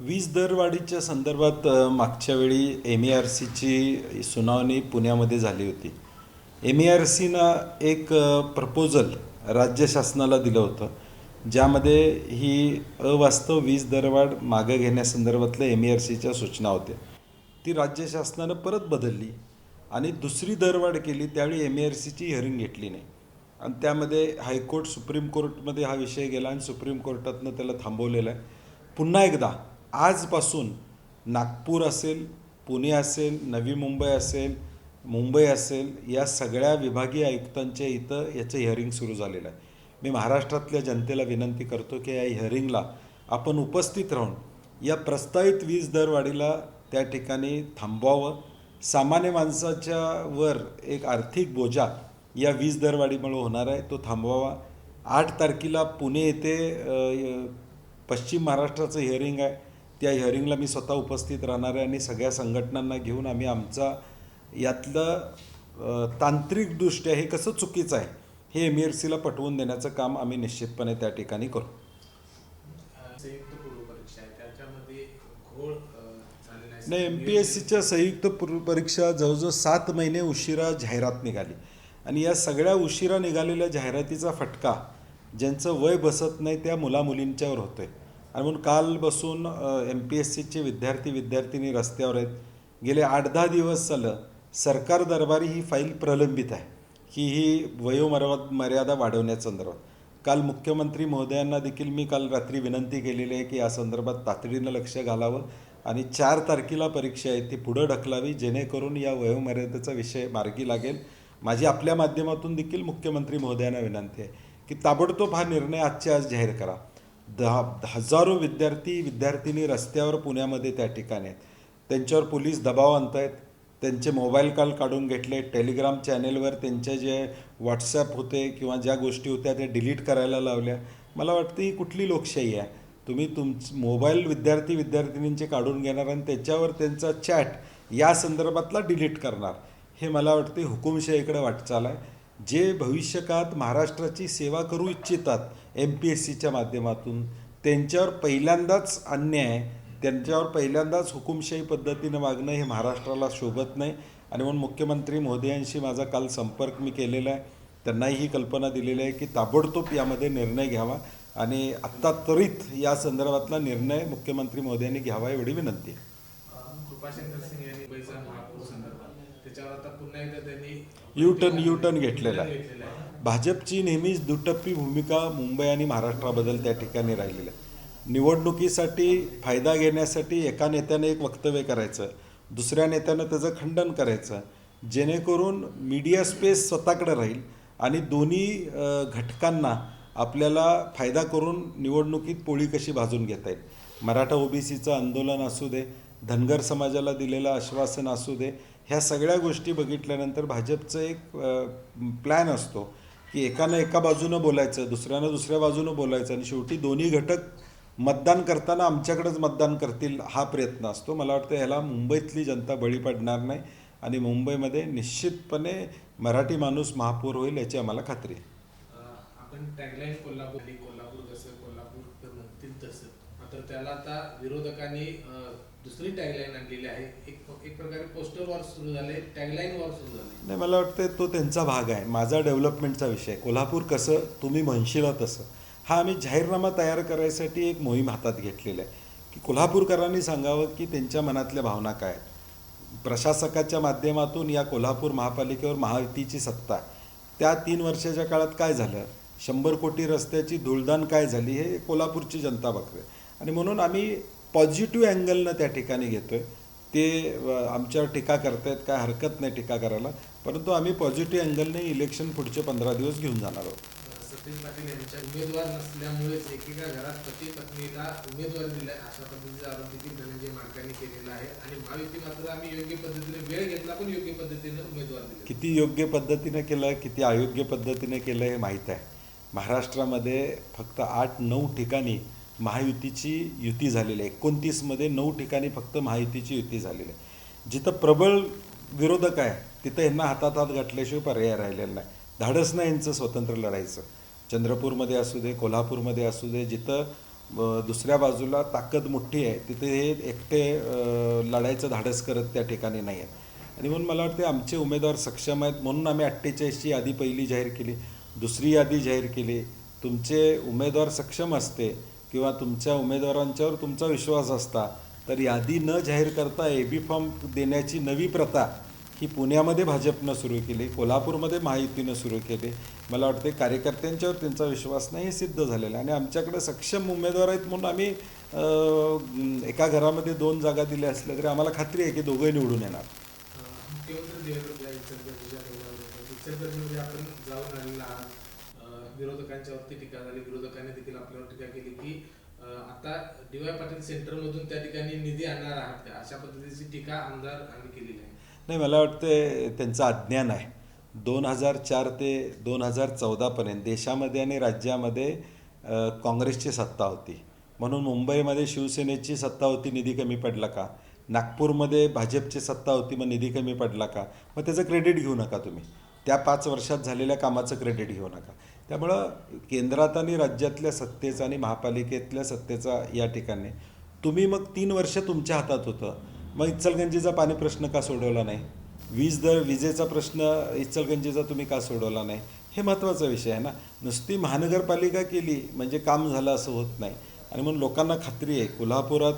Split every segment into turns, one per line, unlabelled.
वीज दरवाढीच्या संदर्भात मागच्या वेळी एम ए आर सीची सुनावणी पुण्यामध्ये झाली होती. एम ए आर सीनं एक प्रपोजल राज्य शासनाला दिलं होतं ज्यामध्ये ही अवास्तव वीज दरवाढ मागं घेण्यासंदर्भातल्या एम ए आर सीच्या सूचना होत्या. ती राज्य शासनानं परत बदलली आणि दुसरी दरवाढ केली त्यावेळी एम ए आर सीची हिअरिंग घेतली नाही. आणि त्यामध्ये हायकोर्ट सुप्रीम कोर्टमध्ये हा विषय गेला आणि सुप्रीम कोर्टातनं त्याला थांबवलेला आहे. पुन्हा एकदा आजपासून नागपूर असेल पुणे असेल नवी मुंबई असेल मुंबई असेल या सगळ्या विभागीय आयुक्तांच्या इथं याचं हिअरिंग सुरू झालेलं आहे. मी महाराष्ट्रातल्या जनतेला विनंती करतो की या हिअरिंगला आपण उपस्थित राहून या प्रस्तावित वीज दरवाढीला त्या ठिकाणी थांबवावं. सामान्य माणसाच्या वर एक आर्थिक बोजा या वीज दरवाढीमुळे होणार आहे तो थांबवावा. आठ तारखेला पुणे येथे पश्चिम महाराष्ट्राचं हिअरिंग आहे. त्या हिअरिंगला मी स्वतः उपस्थित राहणार आहे आणि सगळ्या संघटनांना घेऊन आम्ही आमचा यातलं तांत्रिकदृष्ट्या हे कसं चुकीचं आहे हे एम एल सीला पटवून देण्याचं काम आम्ही निश्चितपणे त्या ठिकाणी करू.
आहे. आहे.
नाही एम पी एस सीच्या संयुक्त पूर्व परीक्षा जवळजवळ सात महिने उशिरा जाहिरात निघाली. आणि या सगळ्या उशिरा निघालेल्या जाहिरातीचा फटका ज्यांचं वय बसत नाही त्या मुलामुलींच्यावर होतोय. आणि म्हणून काल बसून एम पी एस सीचे विद्यार्थी विद्यार्थिनी रस्त्यावर आहेत. गेले आठ दहा दिवस झालं सरकार दरबारी ही फाईल प्रलंबित आहे. की ही वयोमर्याद मर्यादा वाढवण्यासंदर्भात काल मुख्यमंत्री महोदयांना देखील मी काल रात्री विनंती केलेली आहे की या संदर्भात तातडीनं लक्ष घालावं आणि चार तारखेला परीक्षा आहे ती पुढं ढकलावी जेणेकरून या वयोमर्यादेचा विषय मार्गी लागेल. माझी आपल्या माध्यमातून देखील मुख्यमंत्री महोदयांना विनंती आहे की ताबडतोब हा निर्णय आजच्या आज जाहीर करा. दहा हजारो विद्यार्थी विद्यार्थिनी रस्त्यावर पुण्यामध्ये त्या ठिकाणी आहेत. त्यांच्यावर पोलीस दबाव आणत आहेत त्यांचे मोबाईल कॉल काढून घेतले. टेलिग्राम चॅनेलवर त्यांचे जे व्हॉट्सॲप होते किंवा ज्या गोष्टी होत्या त्या डिलीट करायला लावल्या. मला वाटतं ही कुठली लोकशाही आहे? तुम्ही तुमच मोबाईल विद्यार्थी विद्यार्थिनींचे काढून घेणार आणि त्याच्यावर त्यांचा चॅट या संदर्भातला डिलीट करणार हे मला वाटते हुकुमशाहीकडे वाटचाल आहे. जे भविष्यकाळात महाराष्ट्राची सेवा करू इच्छितात एम पी एस सीच्या माध्यमातून त्यांच्यावर पहिल्यांदाच अन्याय आहे त्यांच्यावर पहिल्यांदाच हुकुमशाही पद्धतीनं मागणं हे महाराष्ट्राला शोभत नाही. आणि म्हणून मुख्यमंत्री मोदयांशी माझा काल संपर्क मी केलेला आहे. त्यांनाही ही कल्पना दिलेली आहे की ताबडतोब यामध्ये निर्णय घ्यावा. आणि आत्ता त्वरित या संदर्भातला निर्णय मुख्यमंत्री मोदयांनी घ्यावा एवढी विनंती आहे.
त्याच्यावर आता पुन्हा एकदा त्यांनी
यू टर्न यू टर्न घेतलेला आहे. भाजपची नेहमीच दुटप्पी भूमिका मुंबई आणि महाराष्ट्राबद्दल त्या ठिकाणी राहिलेली आहे. निवडणुकीसाठी फायदा घेण्यासाठी एका नेत्याने एक वक्तव्य करायचं दुसऱ्या नेत्यानं त्याचं खंडन करायचं जेणेकरून मीडिया स्पेस स्वतःकडे राहील आणि दोन्ही घटकांना आपल्याला फायदा करून निवडणुकीत पोळी कशी भाजून घेता येईल. मराठा ओबीसीचं आंदोलन असू दे धनगर समाजाला दिलेलं आश्वासन असू दे ह्या सगळ्या गोष्टी बघितल्यानंतर भाजपचं एक प्लॅन असतो की एकानं एका बाजूनं बोलायचं दुसऱ्यानं दुसऱ्या बाजूनं बोलायचं आणि शेवटी दोन्ही घटक मतदान करताना आमच्याकडेच मतदान करतील हा प्रयत्न असतो. मला वाटतं ह्याला मुंबईतली जनता बळी पडणार नाही आणि मुंबईमध्ये निश्चितपणे मराठी माणूस महापौर होईल याची आम्हाला खात्री आहे.
आपण टॅगलाईन कोल्हापूर कोल्हापूर कोल्हापूर तर म्हणतील तसं. मात्र त्याला आता विरोधकांनी दुसरी टॅगलाईन आणलेली आहे. एक एक प्रकारे पोस्टर वॉर सुरू झाले टॅगलाईन वॉर सुरू झाले.
नाही मला वाटतं तो त्यांचा भाग आहे. माझा डेव्हलपमेंटचा विषय कोल्हापूर कसं तुम्ही म्हणशीला तसं. हा आम्ही जाहीरनामा तयार करायसाठी एक मोहीम हातात घेतलेला आहे. की कोल्हापूरकरांनी सांगावं की त्यांच्या मनातल्या भावना काय आहेत. प्रशासकाच्या माध्यमातून या कोल्हापूर महापालिकेवर महायुतीची सत्ता त्या तीन वर्षाच्या काळात काय झालं? शंभर कोटी रस्त्याची धुळदान काय झाली? हे कोल्हापूरची जनता बघते. आणि म्हणून आम्ही पॉझिटिव्ह अँगलनं त्या ठिकाणी घेतो आहे ते आमच्यावर टीका करतायत काय हरकत नाही टीका करायला. परंतु आम्ही पॉझिटिव्ह अँगलने इलेक्शन पुढचे पंधरा दिवस घेऊन जाणार आहोत.
अ, सतीश पाटील यांच्या उमेदवार नसल्यामुळेच एकेका घरात पती पत्नीला उमेदवारी दिलाय अशा पद्धतीचा आरोप देखील धनंजय माडकांनी केलेला आहे. आणि महायुती मात्र आम्ही योग्य पद्धतीने वेळ घेतला पण योग्य पद्धतीने उमेदवार दिले
किती योग्य पद्धतीने केलं किती अयोग्य पद्धतीने केलं हे माहीत आहे. महाराष्ट्रामध्ये फक्त आठ नऊ ठिकाणी महायुतीची युती झालेली आहे. एकोणतीसमध्ये नऊ ठिकाणी फक्त महायुतीची युती झालेली आहे. जिथं प्रबळ विरोधक आहे तिथं यांना हातात हात घातल्याशिवाय पर्याय राहिलेला नाही. धाडस नाही यांचं स्वतंत्र लढायचं. चंद्रपूरमध्ये असू दे कोल्हापूरमध्ये असू दे जिथं दुसऱ्या बाजूला ताकद मोठी आहे तिथे हे एकटे लढायचं धाडस करत त्या ठिकाणी नाही आहेत. आणि म्हणून मला वाटते आमचे उमेदवार सक्षम आहेत म्हणून आम्ही अठ्ठेचाळीसची यादी पहिली जाहीर केली. दुसरी यादी जाहीर केली. तुमचे उमेदवार सक्षम असते किंवा तुमच्या उमेदवारांच्यावर तुमचा विश्वास असता तर यादी न जाहीर करता ए बी फॉर्म देण्याची नवी प्रथा ही पुण्यामध्ये भाजपनं सुरू केली कोल्हापूरमध्ये महायुतीनं सुरू केली. मला वाटते कार्यकर्त्यांच्यावर त्यांचा विश्वास नाही हे सिद्ध झालेला आहे आणि आमच्याकडे सक्षम उमेदवार आहेत म्हणून आम्ही एका घरामध्ये दोन जागा दिल्या असल्या तरी आम्हाला खात्री आहे की दोघंही निवडून येणार.
मुख्यमंत्री आपण जाऊन विरोधकांच्यावरती टीका झाली. विरोधकांनी देखील आपल्यावर टीका केली की आता डी वाय पाटील सेंटरमधून त्या ठिकाणी निधी आणणार आहात का? अशा पद्धतीची टीका आमदार आम्ही केलेली आहे.
नाही मला वाटतं त्यांचं अज्ञान आहे. दोन हजार चार ते दोन हजार चौदापर्यंत देशामध्ये आणि राज्यामध्ये काँग्रेसची सत्ता होती. म्हणून मुंबईमध्ये शिवसेनेची सत्ता होती निधी कमी पडला का? नागपूरमध्ये भाजपची सत्ता होती मग निधी कमी पडला का? मग त्याचं क्रेडिट घेऊ नका तुम्ही. त्या पाच वर्षात झालेल्या कामाचं क्रेडिट घेऊ नका. त्यामुळं केंद्रात आणि राज्यातल्या सत्तेचा आणि महापालिकेतल्या सत्तेचा या ठिकाणी. तुम्ही मग तीन वर्ष तुमच्या हातात होतं. मग इचलगंजीचा पाणी प्रश्न का सोडवला नाही? वीज दर विजेचा प्रश्न इचलगंजीचा तुम्ही का सोडवला नाही? हे महत्त्वाचा विषय आहे ना. नुसती महानगरपालिका केली म्हणजे काम झालं असं होत नाही. आणि म्हणून लोकांना खात्री आहे कोल्हापुरात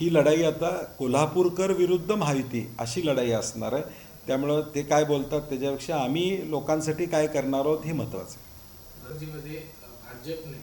ही लढाई आता कोल्हापूरकर विरुद्ध महायुती अशी लढाई असणार आहे. त्यामुळं ते काय बोलतात त्याच्यापेक्षा आम्ही लोकांसाठी काय करणार आहोत हे महत्त्वाचं आहे.
रणजीमध्ये भाजपने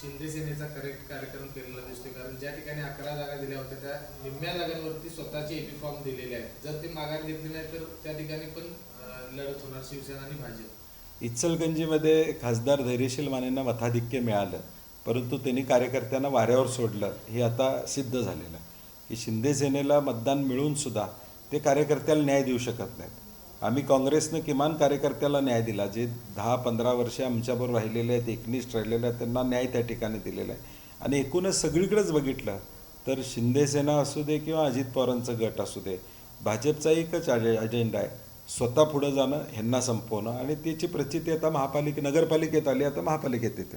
शिंदे सेनेचा कार्य कार्यक्रम केलेला दिसतोय. कारण ज्या ठिकाणी अकरा जागा दिल्या होत्या त्या निम्म्या जागांवरती स्वतःचे एपी फॉर्म दिलेले आहेत. जर ते माघार घेतले नाही तर त्या ठिकाणी पण लढत होणार शिवसेना आणि भाजप.
इचलगंजीमध्ये खासदार धैर्यशील मानेंना मताधिक्य मिळालं परंतु त्यांनी कार्यकर्त्यांना वाऱ्यावर सोडलं. हे आता सिद्ध झालेलं आहे. की शिंदे सेनेला मतदान मिळून सुद्धा ते कार्यकर्त्याला न्याय देऊ शकत नाहीत. आम्ही काँग्रेसनं किमान कार्यकर्त्याला न्याय दिला. जे दहा पंधरा वर्षे आमच्याबरोबर राहिलेले आहेत एकनिष्ठ राहिलेले आहेत त्यांना न्याय त्या ठिकाणी दिलेला आहे. आणि एकूणच सगळीकडेच बघितलं तर शिंदेसेना असू दे किंवा अजित पवारांचं गट असू दे भाजपचा एकच अजे अजेंडा आहे. स्वतः पुढं जाणं ह्यांना संपवणं आणि त्याची प्रचिती आता महापालिके नगरपालिकेत आली आता महापालिकेत येते.